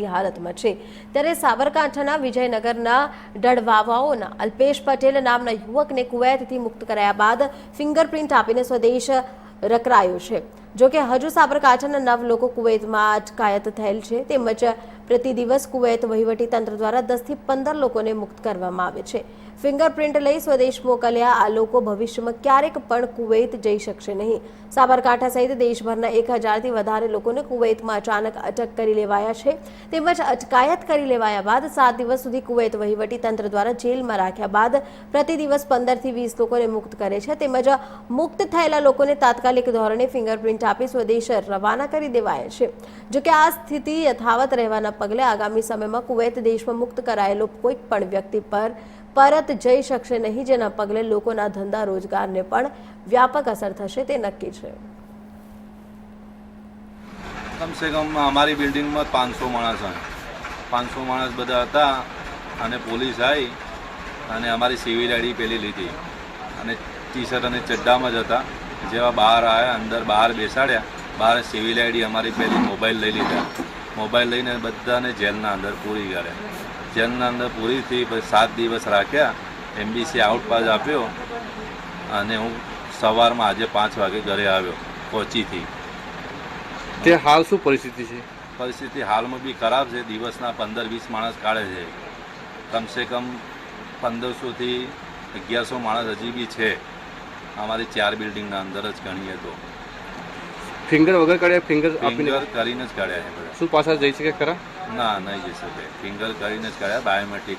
ગયેલી હાલતમાં છે. ત્યારે સાબરકાંઠાના વિજયનગરના ડડવાવાઓના અલ્પેશ પટેલ નામના યુવકને કુવૈતથી મુક્ત કરાયા બાદ ફિંગરપ્રિન્ટ આપીને સ્વદેશ રકરાયો છે. જોકે હજુ સાબરકાંઠાના નવ લોકો કુવૈતમાં અટકાયત થયેલ છે, તેમજ પ્રતિ દિવસ કુવૈત તંત્ર દ્વારા દસથી પંદર લોકોને મુક્ત કરવામાં આવે છે. ફિંગરપ્રિન્ટ લઈ સ્વદેશ મોકલ્યા, આ લોકો ભવિષ્યમાં ક્યારેક પણ કુવૈત જઈ શકશે નહીં. સાબરકાંઠા સહિત દેશભરના એક હજારથી વધારે લોકોને કુવૈતમાં અચાનક અટક કરી લેવાયા છે. તેમજ અટકાયત કરી લેવાયા બાદ સાત દિવસ સુધી કુવૈત તંત્ર દ્વારા જેલમાં રાખ્યા બાદ પ્રતિ દિવસ પંદરથી વીસ લોકોને મુક્ત કરે છે. તેમજ મુક્ત થયેલા લોકોને તાત્કાલિક ધોરણે ફિંગરપ્રિન્ટ આપી સ્વદેશ રવાના કરી દેવાયા છે. જોકે આ સ્થિતિ યથાવત રહેવાના પગલે આગામી સમયમાં કુવૈત દેશમાં મુક્ત કરાયેલો કોઈ પણ વ્યક્તિ પર પરત જઈ શકશે નહીં, જેના પગલે લોકોના ધંધા રોજગારને પણ વ્યાપક અસર થશે તે નક્કી છે. કમસે કમ અમારી બિલ્ડિંગમાં પાંચસો માણસ હોય. પાંચસો માણસ બધા હતા અને પોલીસ આવી અને અમારી સિવિલ આઈડી પેલી લીધી. અને ટી શર્ટ અને ચડ્ડામાં જ હતા. જેવા બહાર આવ્યા અંદર બહાર બેસાડ્યા બહાર સિવિલ આઈડી અમારી પેલી મોબાઈલ લઈ લીધા. મોબાઈલ લઈને બધાને જેલના અંદર પૂરી કર્યા. જેલના અંદર પૂરી થઈ પછી સાત દિવસ રાખ્યા એમબીસી આઉટ પાસ આપ્યો અને હું સવારમાં આજે પાંચ વાગે ઘરે આવ્યો કોચીથી. તે હાલ શું પરિસ્થિતિ છે? પરિસ્થિતિ હાલમાં બી ખરાબ છે. દિવસના પંદર વીસ માણસ કાઢે છે. કમસે કમ પંદરસોથી અગિયારસો માણસ હજી બી છે. અમારી ચાર બિલ્ડિંગના અંદર જ ગણીએ તો. ફિંગર વગર કાઢ્યા ફિંગર આપીને ફિંગર કરીને જ કાઢ્યા છે બધા. શું પાછા જઈ શકે ખરા? ના નહીં જઈ શકે. ફિંગર કરીને જ કાઢ્યા બાયોમેટ્રિક